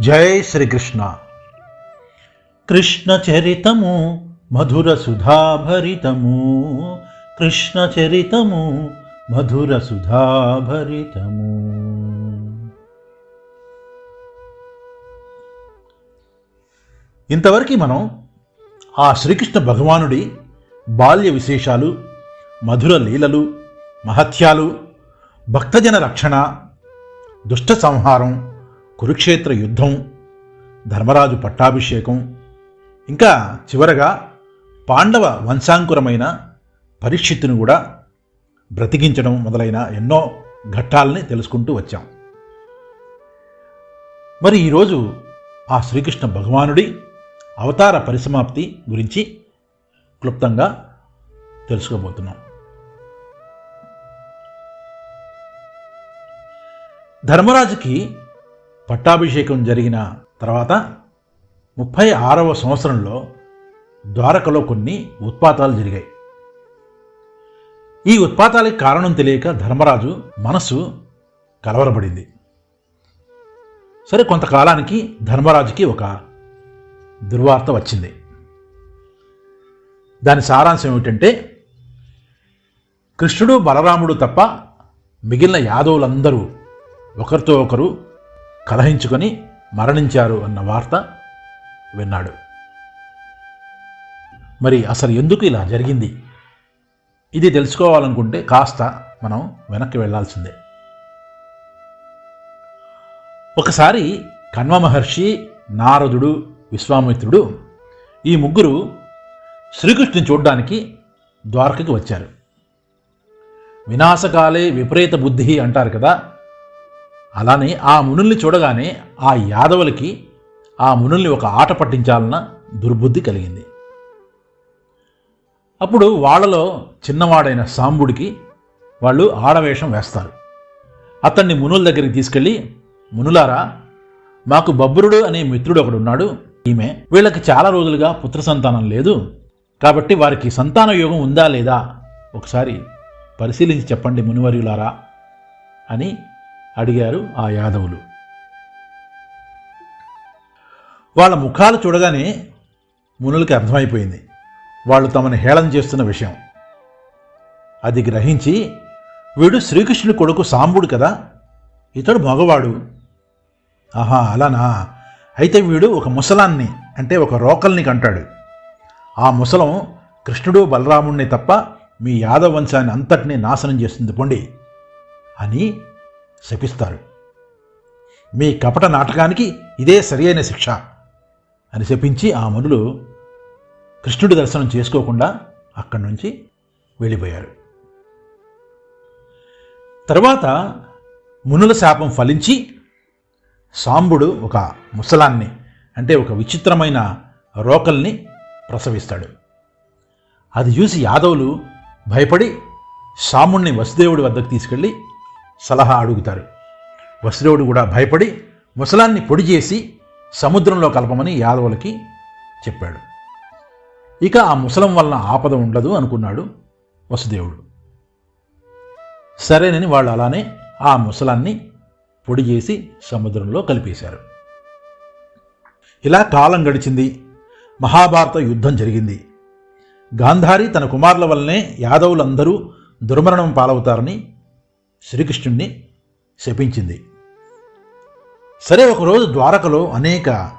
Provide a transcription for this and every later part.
జై శ్రీకృష్ణ. కృష్ణ చరితము మధుర సుధాభరితము. కృష్ణ చరితము మధుర సుధాభరితము. ఇంతవరకు మనం ఆ శ్రీకృష్ణ భగవానుడి బాల్య విశేషాలు మధుర లీలలు మహత్యాలు భక్తజన రక్షణ దుష్ట సంహారం కురుక్షేత్ర యుద్ధం ధర్మరాజు పట్టాభిషేకం ఇంకా చివరగా పాండవ వంశాంకురమైన పరీక్షిత్తును కూడా బ్రతికించడం మొదలైన ఎన్నో ఘట్టాలని తెలుసుకుంటూ వచ్చాం. మరి ఈరోజు ఆ శ్రీకృష్ణ భగవానుడి అవతార పరిసమాప్తి గురించి క్లుప్తంగా తెలుసుకోబోతున్నాం. ధర్మరాజుకి పట్టాభిషేకం జరిగిన తర్వాత ముప్పై ఆరవ సంవత్సరంలో ద్వారకలో కొన్ని ఉత్పాతాలు జరిగాయి. ఈ ఉత్పాతాలకి కారణం తెలియక ధర్మరాజు మనసు కలవరపడింది. సరే కొంతకాలానికి ధర్మరాజుకి ఒక దుర్వార్త వచ్చింది. దాని సారాంశం ఏమిటంటే కృష్ణుడు బలరాముడు తప్ప మిగిలిన యాదవులందరూ ఒకరితో ఒకరు కలహించుకొని మరణించారు అన్న వార్త విన్నాడు. మరి అసలు ఎందుకు ఇలా జరిగింది? ఇది తెలుసుకోవాలనుకుంటే కాస్త మనం వెనక్కి వెళ్ళాల్సిందే ఒకసారి కన్వ మహర్షి నారదుడు విశ్వామిత్రుడు ఈ ముగ్గురు శ్రీకృష్ణుని చూడ్డానికి ద్వారకకి వచ్చారు. వినాశకాలే విపరీత బుద్ధి అంటారు కదా అలానే ఆ మునుల్ని చూడగానే ఆ యాదవులకి ఆ మునుల్ని ఒక ఆట పట్టించాలన్న దుర్బుద్ధి కలిగింది. అప్పుడు వాళ్ళలో చిన్నవాడైన సాంబుడికి వాళ్ళు ఆడవేషం వేస్తారు. అతన్ని మునుల దగ్గరికి తీసుకెళ్ళి మునులారా మాకు బబ్బురుడు అనే మిత్రుడు ఒకడున్నాడు ఈమె వీళ్ళకి చాలా రోజులుగా పుత్ర సంతానం లేదు. కాబట్టి వారికి సంతాన యోగం ఉందా లేదా? ఒకసారి పరిశీలించి చెప్పండి మునివర్యులారా అని అడిగారు ఆ యాదవులు. వాళ్ళ ముఖాలు చూడగానే మునులకి అర్థమైపోయింది. వాళ్ళు తమని హేళన చేస్తున్న విషయం. అది గ్రహించి వీడు శ్రీకృష్ణుడి కొడుకు సాంబుడు కదా ఇతడు మగవాడు. ఆహా అలానా? అయితే వీడు ఒక ముసలాన్ని అంటే ఒక రోకల్ని కంటాడు. ఆ ముసలం కృష్ణుడు బలరాముణ్ణి తప్ప మీ యాదవ వంశాన్ని అంతటినీ నాశనం చేస్తుంది పొండి అని శపిస్తారు. మీ కపట నాటకానికి ఇదే సరియైన శిక్ష అని శపించి ఆ మునులు కృష్ణుడి దర్శనం చేసుకోకుండా అక్కడి నుంచి వెళ్ళిపోయారు. తర్వాత మునుల శాపం ఫలించి సాంబుడు ఒక ముసలాన్ని అంటే ఒక విచిత్రమైన రోకల్ని ప్రసవిస్తాడు. అది చూసి యాదవులు భయపడి సాముణ్ణి వసుదేవుడి వద్దకు తీసుకెళ్ళి సలహా అడుగుతారు. వసుదేవుడు కూడా భయపడి ముసలాన్ని పొడి చేసి సముద్రంలో కలపమని యాదవులకి చెప్పాడు. ఇక ఆ ముసలం వలన ఆపద ఉండదు అనుకున్నాడు వసుదేవుడు. సరేనని వాళ్ళు అలానే ఆ ముసలాన్ని పొడి చేసి సముద్రంలో కలిపేశారు. ఇలా కాలం గడిచింది. మహాభారత యుద్ధం జరిగింది. గాంధారి తన కుమారుల వల్లనే యాదవులందరూ దుర్మరణం పాలవుతారని శ్రీకృష్ణుణ్ణి శపించింది. సరే ఒకరోజు ద్వారకలో అనేక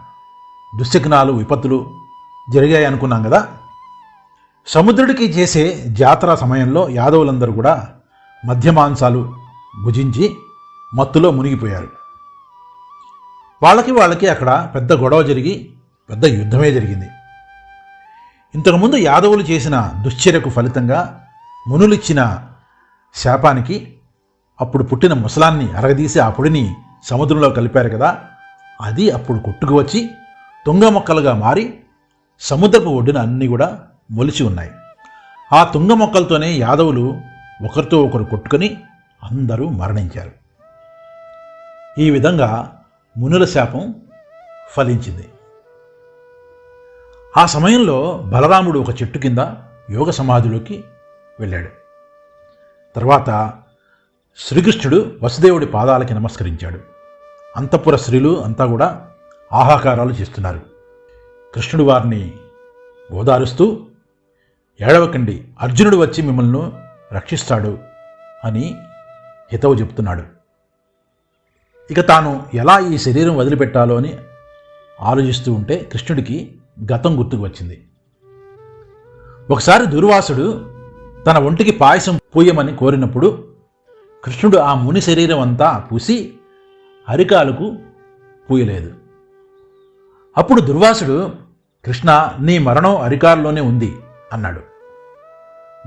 దుశ్శకునాలు విపత్తులు జరిగాయి అనుకున్నాం కదా. సముద్రుడికి చేసే జాతర సమయంలో యాదవులందరూ కూడా మద్యమాంసాలు భుజించి మత్తులో మునిగిపోయారు. వాళ్ళకి వాళ్ళకి అక్కడ పెద్ద గొడవ జరిగి పెద్ద యుద్ధమే జరిగింది. ఇంతకుముందు యాదవులు చేసిన దుశ్చర్యకు ఫలితంగా మునులిచ్చిన శాపానికి అప్పుడు పుట్టిన ముసలాన్ని అరగదీసి ఆ పొడిని సముద్రంలో కలిపారు కదా అది అప్పుడు కొట్టుకు వచ్చి తుంగ మొక్కలుగా మారి సముద్రపు ఒడ్డున అన్నీ కూడా మొలిచి ఉన్నాయి. ఆ తుంగ మొక్కలతోనే యాదవులు ఒకరితో ఒకరు కొట్టుకొని అందరూ మరణించారు. ఈ విధంగా మునుల శాపం ఫలించింది. ఆ సమయంలో బలరాముడు ఒక చెట్టు కింద యోగ సమాధిలోకి వెళ్ళాడు. తర్వాత శ్రీకృష్ణుడు వసుదేవుడి పాదాలకి నమస్కరించాడు. అంతఃపుర స్త్రీలు అంతా కూడా ఆహాకారాలు చేస్తున్నారు. కృష్ణుడు వారిని ఓదారుస్తూ ఏడవకండి అర్జునుడు వచ్చి మిమ్మల్ని రక్షిస్తాడు అని హితవు చెప్తున్నాడు ఇక తాను ఎలా ఈ శరీరం వదిలిపెట్టాలో అని ఆలోచిస్తూ ఉంటే కృష్ణుడికి గతం గుర్తుకు వచ్చింది. ఒకసారి దుర్వాసుడు తన ఒంటికి పాయసం పూయమని కోరినప్పుడు కృష్ణుడు ఆ ముని శరీరం అంతా పూసి అరికాలకు పూయలేదు. అప్పుడు దుర్వాసుడు కృష్ణ నీ మరణం అరికారులోనే ఉంది అన్నాడు.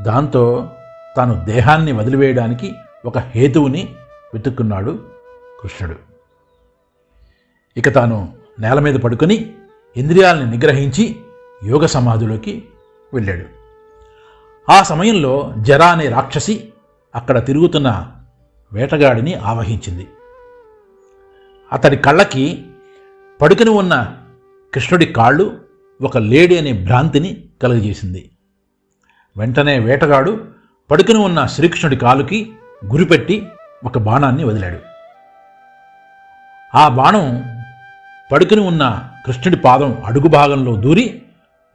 దాంతో తాను దేహాన్ని వదిలివేయడానికి ఒక హేతువుని వెతుక్కున్నాడు కృష్ణుడు. ఇక తాను నేల మీద పడుకొని ఇంద్రియాలను నిగ్రహించి యోగ సమాధిలోకి వెళ్ళాడు. ఆ సమయంలో జరా అనే రాక్షసి అక్కడ తిరుగుతున్న వేటగాడిని ఆవహించింది. అతడి కళ్ళకి పడుకుని ఉన్న కృష్ణుడి కాళ్ళు ఒక లేడీ అనే భ్రాంతిని కలుగజేసింది. వెంటనే వేటగాడు పడుకుని ఉన్న శ్రీకృష్ణుడి కాలుకి గురిపెట్టి ఒక బాణాన్ని వదిలాడు. ఆ బాణం పడుకుని ఉన్న కృష్ణుడి పాదం అడుగు భాగంలో దూరి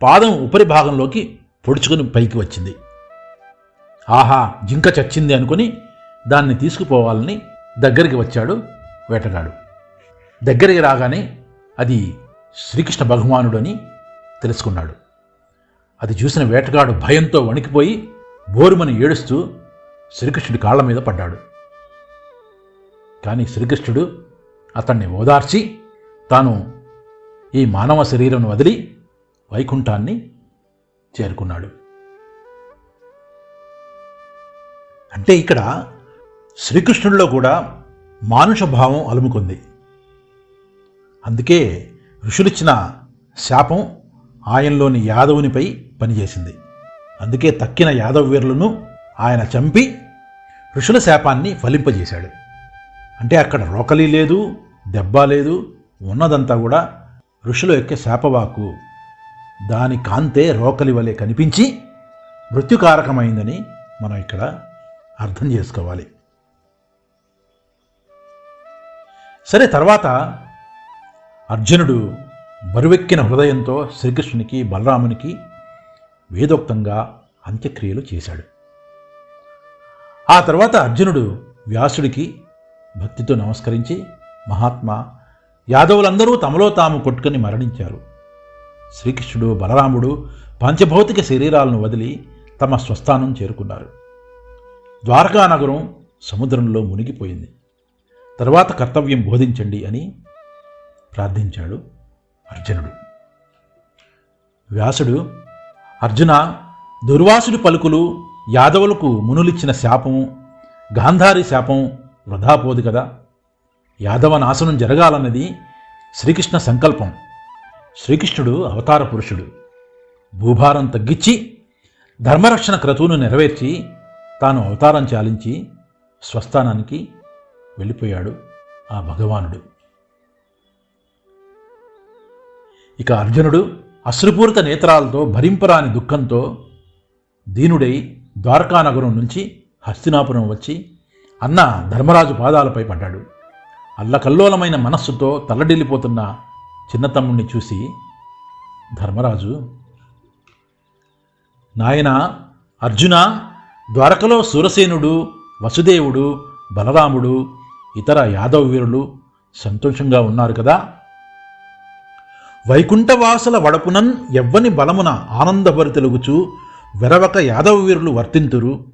పాదం ఉపరి భాగంలోకి పొడుచుకుని పైకి వచ్చింది. ఆహా జింక చచ్చింది అనుకుని దాన్ని తీసుకుపోవాలని దగ్గరికి వచ్చాడు వేటగాడు. దగ్గరికి రాగానే అది శ్రీకృష్ణ భగవానుడని తెలుసుకున్నాడు. అది చూసిన వేటగాడు భయంతో వణికిపోయి బోరుమని ఏడుస్తూ శ్రీకృష్ణుడి కాళ్ళ మీద పడ్డాడు. కానీ శ్రీకృష్ణుడు అతన్ని ఓదార్చి తాను ఈ మానవ శరీరం వదిలి వైకుంఠాన్ని చేరుకున్నాడు. అంటే ఇక్కడ శ్రీకృష్ణుడిలో కూడా మానుష భావం అలుముకుంది. అందుకే ఋషులిచ్చిన శాపం ఆయనలోని యాదవునిపై పనిచేసింది. అందుకే తక్కిన యాదవ వీరులను ఆయన చంపి ఋషుల శాపాన్ని ఫలింపజేశాడు. అంటే అక్కడ రోకలి లేదు దెబ్బ లేదు ఉన్నదంతా కూడా ఋషుల యొక్క శాపవాకు. దాని కాంతే రోకలి వలె కనిపించి మృత్యుకారకమైందని మనం ఇక్కడ అర్థం చేసుకోవాలి. సరే తర్వాత అర్జునుడు బరువెక్కిన హృదయంతో శ్రీకృష్ణునికి బలరామునికి వేదోక్తంగా అంత్యక్రియలు చేశాడు. ఆ తర్వాత అర్జునుడు వ్యాసుడికి భక్తితో నమస్కరించి మహాత్మా యాదవులందరూ తమలో తాము కొట్టుకుని మరణించారు. శ్రీకృష్ణుడు బలరాముడు పంచభౌతిక శరీరాలను వదిలి తమ స్వస్థానం చేరుకున్నారు. ద్వారకా నగరం సముద్రంలో మునిగిపోయింది. తర్వాత కర్తవ్యం బోధించండి అని ప్రార్థించాడు అర్జునుడు. వ్యాసుడు అర్జున దుర్వాసుడి పలుకులు యాదవులకు మునులిచ్చిన శాపం గాంధారి శాపం వృధాపోదు కదా. యాదవ నాశనం జరగాలన్నది శ్రీకృష్ణ సంకల్పం. శ్రీకృష్ణుడు అవతార పురుషుడు. భూభారం తగ్గించి ధర్మరక్షణ క్రతువును నెరవేర్చి తాను అవతారం చాలించి స్వస్థానానికి వెళ్ళిపోయాడు ఆ భగవానుడు. ఇక అర్జునుడు అశ్రుపూరిత నేత్రాలతో భరింపరాని దుఃఖంతో దీనుడై ద్వారకానగరం నుంచి హస్తినాపురం వచ్చి అన్న ధర్మరాజు పాదాలపై పడ్డాడు. అల్లకల్లోలమైన మనస్సుతో తల్లడిల్లిపోతున్న చిన్నతమ్ముణ్ణి చూసి ధర్మరాజు నాయన అర్జున ద్వారకలో సూరసేనుడు వసుదేవుడు బలరాముడు ఇతర యాదవ వీరులు సంతోషంగా ఉన్నారు కదా? వైకుంఠవాసుల వడపునన్ ఎవ్వని బలమున ఆనందభరితెలుగుచు వెరవక యాదవ వీరులు వర్తింతురు.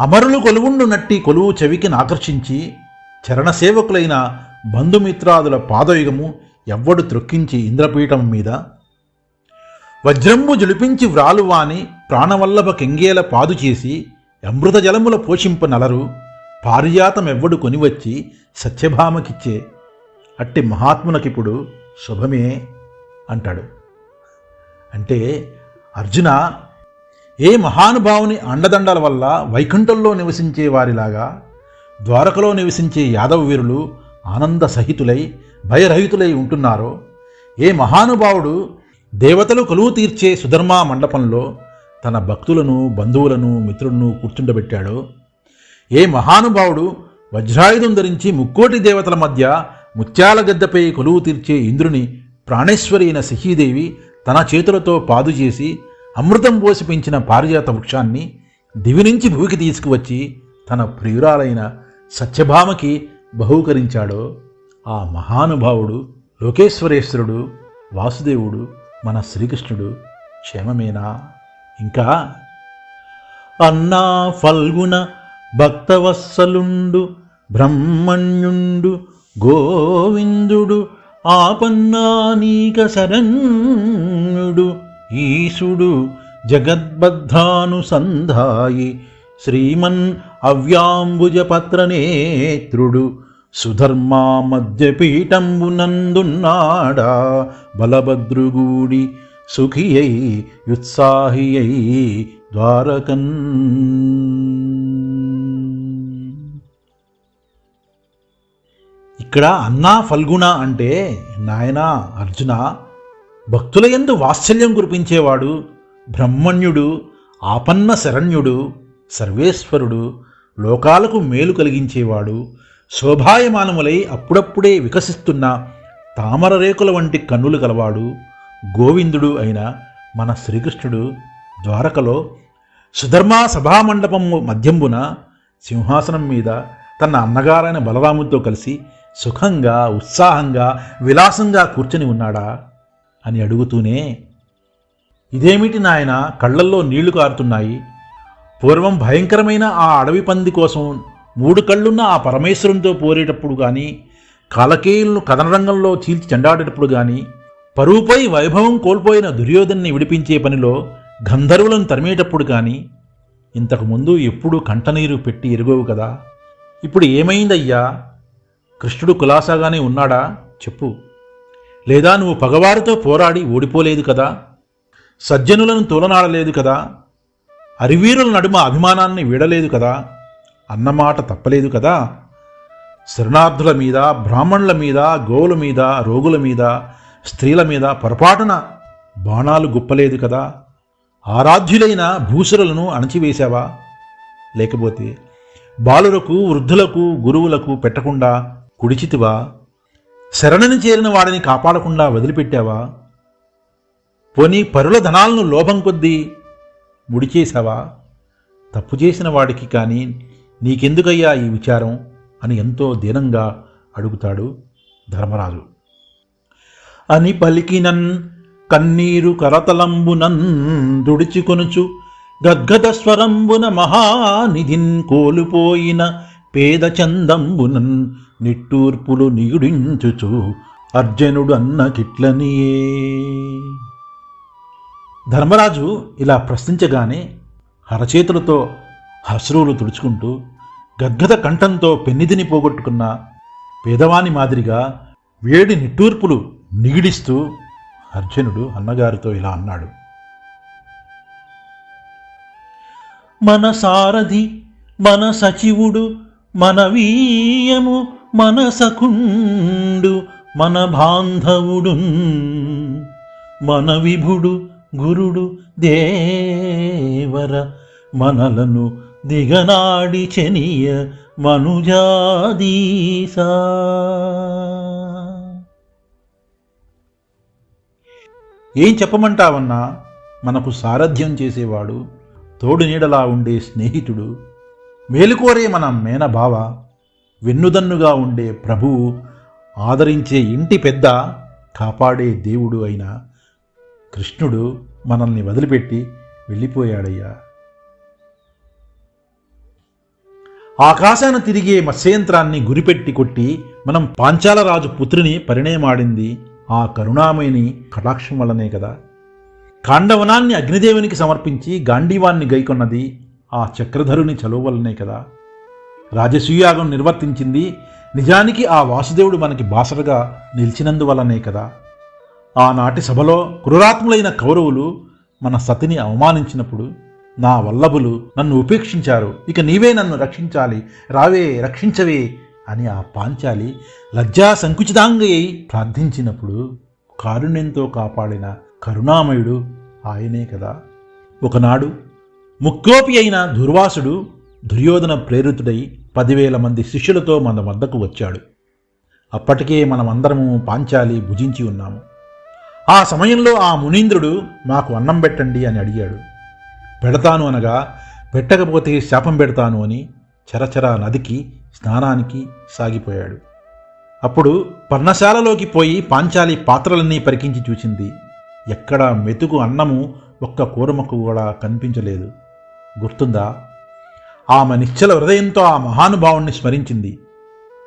అమరులు కొలువుండు నట్టి కొలువు చెవికి ఆకర్షించి చరణసేవకులైన బంధుమిత్రాదుల పాదయుగము ఎవ్వడు త్రొక్కించి ఇంద్రపీఠం మీద. వజ్రంబు జులిపించి వ్రాలువాని ప్రాణవల్లభ కెంగేల పాదు చేసి అమృత జలముల పోషింప నలరు. పారిజాతమెవ్వడు కొనివచ్చి సత్యభామకిచ్చే అట్టి మహాత్మునకిప్పుడు శుభమే అంటాడు. అంటే అర్జున ఏ మహానుభావుని అండదండల వల్ల వైకుంఠంలో నివసించే వారిలాగా ద్వారకలో నివసించే యాదవ వీరులు ఆనంద సహితులై భయరహితులై ఉంటున్నారో ఏ మహానుభావుడు దేవతలు కొలువు తీర్చే సుధర్మా మండపంలో తన భక్తులను బంధువులను మిత్రులను కూర్చుండబెట్టాడో ఏ మహానుభావుడు వజ్రాయుధం ధరించి ముక్కోటి దేవతల మధ్య ముత్యాల గద్దపై కొలువు తీర్చే ఇంద్రుని ప్రాణేశ్వరి అయిన సహీదేవి తన చేతులతో పాదు చేసి అమృతం పోసి పెంచిన పారిజాత వృక్షాన్ని దివి నుంచి భూమికి తీసుకువచ్చి తన ప్రియురాలైన సత్యభామకి బహూకరించాడో. ఆ మహానుభావుడు లోకేశ్వరేశ్వరుడు వాసుదేవుడు మన శ్రీకృష్ణుడు క్షేమమేనా? ఇంకా అన్నా ఫల్గుణ భక్తవత్సలుండు బ్రహ్మణ్యుండు గోవిందుడు ఆపన్నానీక శరణ్యుడు ఈశుడు జగద్బద్ధానుసంధాయి శ్రీమన్ అవ్యాంబుజపత్రనేత్రుడు సుధర్మా మధ్యపీఠంబునందున్నాడా బలభద్రుగుడి సుఖియై యుత్సాహియై ద్వారకన్ ఇక్కడ అన్నా ఫల్గుణ అంటే నాయనా అర్జున భక్తుల ఎందు వాత్సల్యం కురిపించేవాడు బ్రహ్మణ్యుడు ఆపన్న శరణ్యుడు సర్వేశ్వరుడు లోకాలకు మేలు కలిగించేవాడు శోభాయమానములై అప్పుడప్పుడే వికసిస్తున్న తామర రేకుల వంటి కన్నులు గలవాడు గోవిందుడు అయిన మన శ్రీకృష్ణుడు ద్వారకలో సుధర్మా సభామండపం మధ్యంబున సింహాసనం మీద తన అన్నగారైన బలరాముతో కలిసి సుఖంగా ఉత్సాహంగా విలాసంగా కూర్చొని ఉన్నాడా? అని అడుగుతూనే ఇదేమిటి నాయన కళ్ళల్లో నీళ్ళు కారుతున్నాయి? పూర్వం భయంకరమైన ఆ అడవి పంది కోసం మూడు కళ్ళున్న ఆ పరమేశ్వరంతో పోరేటప్పుడు కానీ కాలకేయులను కథనరంగంలో చీల్చి చెండాడేటప్పుడు కానీ పరువుపై వైభవం కోల్పోయిన దుర్యోధన్ని విడిపించే పనిలో గంధర్వులను తరిమేటప్పుడు కానీ ఇంతకుముందు ఎప్పుడూ కంటనీరు పెట్టి ఎరుగవు కదా? ఇప్పుడు ఏమైందయ్యా? కృష్ణుడు కులాసాగానే ఉన్నాడా? చెప్పు. లేదా నువ్వు పగవారితో పోరాడి ఓడిపోలేదు కదా? సజ్జనులను తోలనాడలేదు కదా? అరివీరుల నడుమ అభిమానాన్ని వీడలేదు కదా? అన్నమాట తప్పలేదు కదా? శరణార్థుల మీద బ్రాహ్మణుల మీద గోవుల మీద రోగుల మీద స్త్రీల మీద పొరపాటున బాణాలు గుప్పలేదు కదా? ఆరాధ్యులైన భూసురులను అణచివేశావా? లేకపోతే బాలులకు వృద్ధులకు గురువులకు పెట్టకుండా కుడిచితివా? శరణని చేరిన వాడిని కాపాడకుండా వదిలిపెట్టావా? పోనీ పరుల ధనాలను లోభం కొద్దీ ముడిచేశావా? తప్పు చేసిన వాడికి కానీ నీకెందుకయ్యా ఈ విచారం అని ఎంతో దీనంగా అడుగుతాడు ధర్మరాజు. అని పలికినన్ కన్నీరు కరతలంబునన్ దుడిచికొనుచు గద్గద స్వరంబున మహానిధిన్ కోలుపోయిన పేద చందంబునన్ నిట్టూర్పులు నిగుడించుచు అర్జునుడు అన్న కిట్లనియే. ధర్మరాజు ఇలా ప్రశ్నించగానే హరచేతులతో అశ్రువులు తుడుచుకుంటూ గద్గద కంఠంతో పెన్నిధిని పోగొట్టుకున్న పేదవాని మాదిరిగా వేడి నిట్టూర్పులు నిగిడిస్తూ అర్జునుడు అన్నగారితో ఇలా అన్నాడు. మన సారథి మన సచివుడు మన వీయము మనసకుండు మన బాంధవుడు మన విభుడు గురుడు దేవర మనలను దిగనాడి చెనియ మనుజాదీసా. ఏం చెప్పమంటావన్నా? మనకు సారథ్యం చేసేవాడు తోడు నీడలా ఉండే స్నేహితుడు మేలుకోరే మన మేనభావ వెన్నుదన్నుగా ఉండే ప్రభువు ఆదరించే ఇంటి పెద్ద కాపాడే దేవుడు అయిన కృష్ణుడు మనల్ని వదిలిపెట్టి వెళ్ళిపోయాడయ్యా. ఆకాశాన తిరిగే మత్స్యంత్రాన్ని గురిపెట్టి కొట్టి మనం పాంచాలరాజు పుత్రిని పరిణయమాడింది ఆ కరుణామయని కటాక్షం వల్లనే కదా. కాండవనాన్ని అగ్నిదేవునికి సమర్పించి గాంధీవాన్ని గైకొన్నది ఆ చక్రధరుని చలువ వల్లనే కదా. రాజసూయాగం నిర్వర్తించింది. నిజానికి ఆ వాసుదేవుడు మనకి బాసరగా నిలిచినందువల్లనే కదా. ఆనాటి సభలో క్రూరాత్ములైన కౌరవులు మన సతిని అవమానించినప్పుడు నా వల్లభులు నన్ను ఉపేక్షించారు. ఇక నీవే నన్ను రక్షించాలి. రావే రక్షించవే అని ఆ పాంచాలి లజ్జా సంకుచితాంగయ్యి ప్రార్థించినప్పుడు కారుణ్యంతో కాపాడిన కరుణామయుడు ఆయనే కదా. ఒకనాడు ముక్కోపి అయిన దుర్వాసుడు దుర్యోధన ప్రేరితుడై పదివేల మంది శిష్యులతో మన వద్దకు వచ్చాడు. అప్పటికే మనమందరము పాంచాలి భుజించి ఉన్నాము. ఆ సమయంలో ఆ మునీంద్రుడు మాకు అన్నం పెట్టండి అని అడిగాడు. పెడతాను అనగా పెట్టకపోతే శాపం పెడతాను అని చరచరా నదికి స్నానానికి సాగిపోయాడు. అప్పుడు పర్ణశాలలోకి పోయి పాంచాలి పాత్రలన్నీ పరికించి చూసింది. ఎక్కడా మెతుకు అన్నము ఒక్క కూరమకు కూడా కనిపించలేదు. గుర్తుందా? ఆమె నిశ్చల హృదయంతో ఆ మహానుభావుణ్ణి స్మరించింది.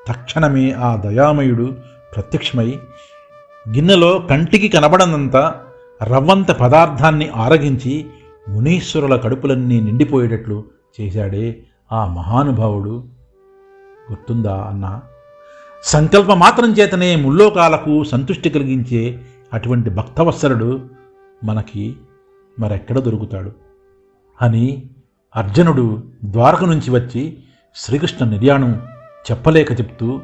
తక్షణమే ఆ దయామయుడు ప్రత్యక్షమై గిన్నెలో కంటికి కనబడనంత రవ్వంత పదార్థాన్ని ఆరగించి మునీశ్వరుల కడుపులన్నీ నిండిపోయేటట్లు చేశాడే ఆ మహానుభావుడు. గుర్తుందా అన్నా? సంకల్ప మాత్రం చేతనే ముల్లోకాలకు సంతృష్టి కలిగించే అటువంటి భక్తవత్సరుడు మనకి మరెక్కడ దొరుకుతాడు? అని అర్జునుడు ద్వారక నుంచి వచ్చి శ్రీకృష్ణ నిర్యాణం చెప్పలేక చెప్తూ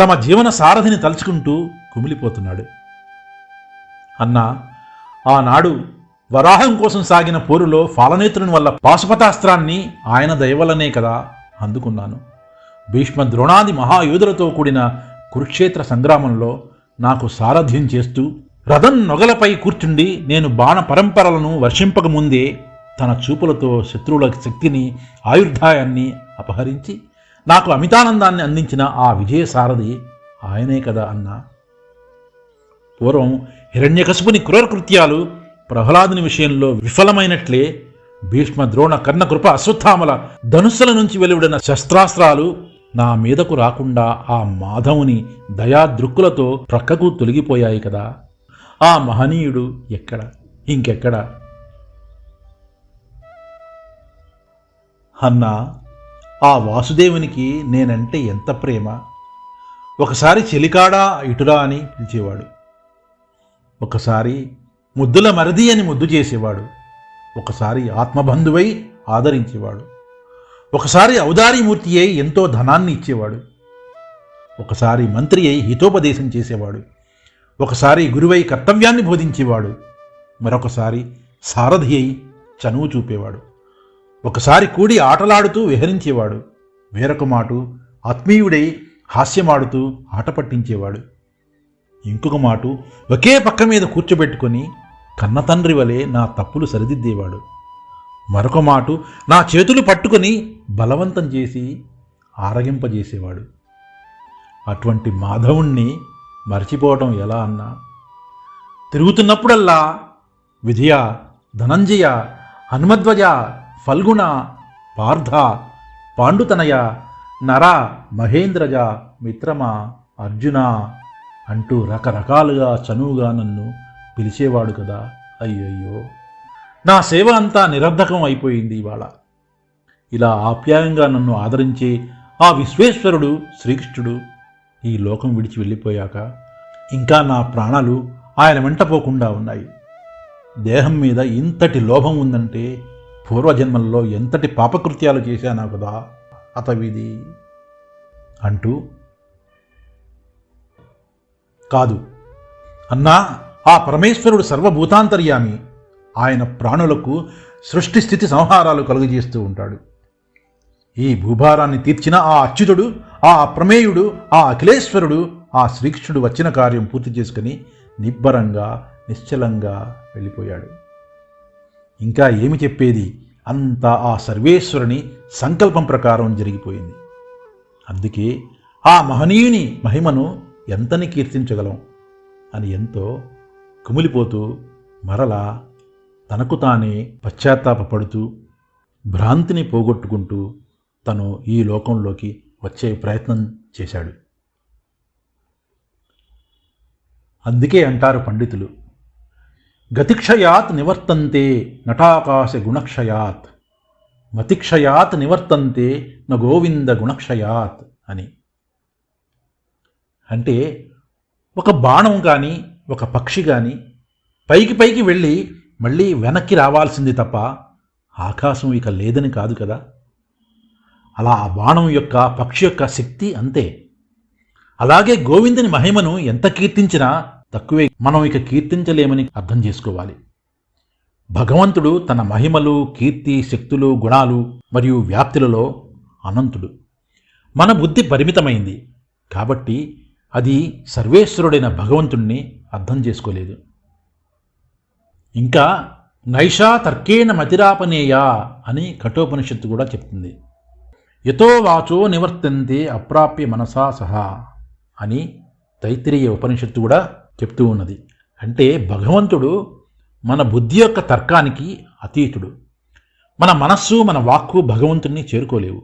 తమ జీవన సారథిని తలుచుకుంటూ కుమిలిపోతున్నాడు. అన్నా ఆనాడు వరాహం కోసం సాగిన పోరులో ఫాలనేత్రుని వల్ల పాశుపతాస్త్రాన్ని ఆయన దయవలనే కదా అందుకున్నాను. భీష్మ ద్రోణాది మహాయోధులతో కూడిన కురుక్షేత్ర సంగ్రామంలో నాకు సారథ్యం చేస్తూ రథం నొగలపై కూర్చుండి నేను బాణ పరంపరలను వర్షింపకముందే తన చూపులతో శత్రువుల శక్తిని ఆయుర్ధాయాన్ని అపహరించి నాకు అమితానందాన్ని అందించిన ఆ విజయ సారథి ఆయనే కదా అన్నా. పూర్వం హిరణ్యకశుపుని క్రూరకృత్యాలు ప్రహ్లాదుని విషయంలో విఫలమైనట్లే భీష్మ ద్రోణ కర్ణకృప అశ్వత్థామల ధనుస్సుల నుంచి వెలువడిన శస్త్రాస్త్రాలు నా మీదకు రాకుండా ఆ మాధవుని దయాదృక్కులతో ప్రక్కకు తొలగిపోయాయి కదా. ఆ మహనీయుడు ఎక్కడ? ఇంకెక్కడ? అన్నా ఆ వాసుదేవునికి నేనంటే ఎంత ప్రేమ? ఒకసారి చెలికాడా ఇటురా అని పిలిచేవాడు. ఒకసారి ముద్దుల మరది అని ముద్దు చేసేవాడు. ఒకసారి ఆత్మబంధువై ఆదరించేవాడు. ఒకసారి ఔదారీమూర్తి అయి ఎంతో ధనాన్ని ఇచ్చేవాడు. ఒకసారి మంత్రి అయి హితోపదేశం చేసేవాడు. ఒకసారి గురువై కర్తవ్యాన్ని బోధించేవాడు. మరొకసారి సారథి అయి చనువు చూపేవాడు. ఒకసారి కూడి ఆటలాడుతూ విహరించేవాడు. వేరొక మాటు ఆత్మీయుడై హాస్యమాడుతూ ఆట పట్టించేవాడు. ఇంకొక మాటు ఒకే పక్క మీద కూర్చోబెట్టుకొని కన్నతండ్రి వలె నా తప్పులు సరిదిద్దేవాడు. మరొక మాటు నా చేతులు పట్టుకొని బలవంతం చేసి ఆరగింపజేసేవాడు. అటువంటి మాధవుణ్ణి మర్చిపోవటం ఎలా అన్నా? తిరుగుతున్నప్పుడల్లా విజయ ధనంజయ హనుమధ్వజ ఫల్గుణ పార్థ పాండుతనయ నర మహేంద్రజ మిత్రమా అర్జున అంటూ రకరకాలుగా చనువుగా నన్ను పిలిచేవాడు కదా. అయ్యయ్యో! నా సేవ అంతా నిరర్ధకం అయిపోయింది ఇవాళ. ఇలా ఆప్యాయంగా నన్ను ఆదరించే ఆ విశ్వేశ్వరుడు శ్రీకృష్ణుడు ఈ లోకం విడిచి వెళ్ళిపోయాక ఇంకా నా ప్రాణాలు ఆయన వెంట పోకుండా ఉన్నాయి. దేహం మీద ఇంతటి లోభం ఉందంటే పూర్వజన్మల్లో ఎంతటి పాపకృత్యాలు చేశానా కదా అతవిది అంటూ కాదు అన్నా ఆ పరమేశ్వరుడు సర్వభూతాంతర్యామి. ఆయన ప్రాణులకు సృష్టి స్థితి సంహారాలు కలుగజేస్తూ ఉంటాడు. ఈ భూభారాన్ని తీర్చిన ఆ అచ్యుతుడు ఆ అప్రమేయుడు ఆ అఖిలేశ్వరుడు ఆ శ్రీకృష్ణుడు వచ్చిన కార్యం పూర్తి చేసుకుని నిబ్బరంగా నిశ్చలంగా వెళ్ళిపోయాడు. ఇంకా ఏమి చెప్పేది? అంతా ఆ సర్వేశ్వరుని సంకల్పం ప్రకారం జరిగిపోయింది. అందుకే ఆ మహనీయుని మహిమను ఎంతని కీర్తించగలం? అని ఎంతో కుమిలిపోతూ మరలా తనకు తానే పశ్చాత్తాపడుతూ భ్రాంతిని పోగొట్టుకుంటూ తను ఈ లోకంలోకి వచ్చే ప్రయత్నం చేశాడు. అందుకే అంటారు పండితులు గతిక్షయాత్ నివర్తంతే నటాకాశ గుణక్షయాత్. మతిక్షయాత్ నివర్తంతే న గోవింద గుణక్షయాత్ అని. అంటే ఒక బాణం కానీ ఒక పక్షి కానీ పైకి పైకి వెళ్ళి మళ్ళీ వెనక్కి రావాల్సింది తప్ప ఆకాశం ఇక లేదని కాదు కదా. అలా ఆ బాణం యొక్క పక్షి యొక్క శక్తి అంతే. అలాగే గోవిందుని మహిమను ఎంత కీర్తించినా తక్కువే. మనం ఇక కీర్తించలేమని అర్థం చేసుకోవాలి. భగవంతుడు తన మహిమలు కీర్తి శక్తులు గుణాలు మరియు వ్యాప్తులలో అనంతుడు. మన బుద్ధి పరిమితమైంది కాబట్టి అది సర్వేశ్వరుడైన భగవంతుణ్ణి అర్థం చేసుకోలేదు. ఇంకా నైషా తర్కేన మతిరాపనేయ అని కఠోపనిషత్తు కూడా చెప్తుంది. యతో వాచో నివర్తంతే అప్రాప్య మనసా సహా అని తైత్రీయ ఉపనిషత్తు కూడా చెప్తూ ఉన్నది. అంటే భగవంతుడు మన బుద్ధి యొక్క తర్కానికి అతీతుడు. మన మనస్సు మన వాక్కు భగవంతుణ్ణి చేరుకోలేవు.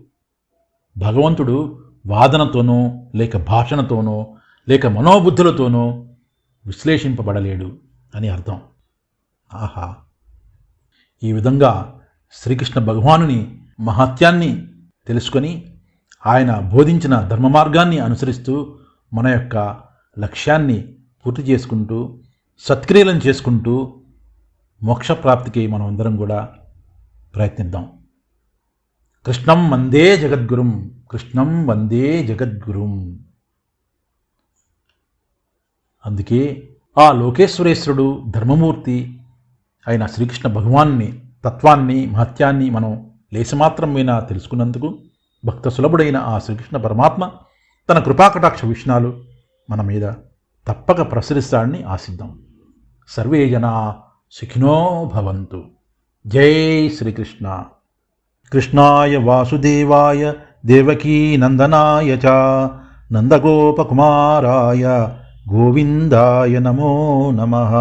భగవంతుడు వాదనతోనో లేక భాషణతోనో లేక మనోబుద్ధులతోనో విశ్లేషింపబడలేడు అని అర్థం. ఆహా! ఈ విధంగా శ్రీకృష్ణ భగవానుని మహత్యాన్ని తెలుసుకొని ఆయన బోధించిన ధర్మ మార్గాన్ని అనుసరిస్తూ మన యొక్క లక్ష్యాన్ని పూర్తి చేసుకుంటూ సత్క్రియలను చేసుకుంటూ మోక్ష ప్రాప్తికి మనం అందరం కూడా ప్రయత్నిద్దాం. కృష్ణం వందే జగద్గురుం కృష్ణం వందే జగద్గురుం. అందుకే ఆ లోకేశ్వరేశ్వరుడు ధర్మమూర్తి అయిన శ్రీకృష్ణ భగవాన్ని తత్వాన్ని మహత్యాన్ని మనం లేశమాత్రం తెలుసుకున్నందుకు భక్త సులభుడైన ఆ శ్రీకృష్ణ పరమాత్మ తన కృపాకటాక్ష విష్ణాలు మన మీద తప్పక ప్రసరిస్తాడని ఆశిద్దాం. సర్వే జనా సుఖినో భవంతు. జై శ్రీకృష్ణ. కృష్ణాయ వాసుదేవాయ దేవకీ నందనాయ చ. నందగోపకుమారాయ గోవిందాయ నమో నమః.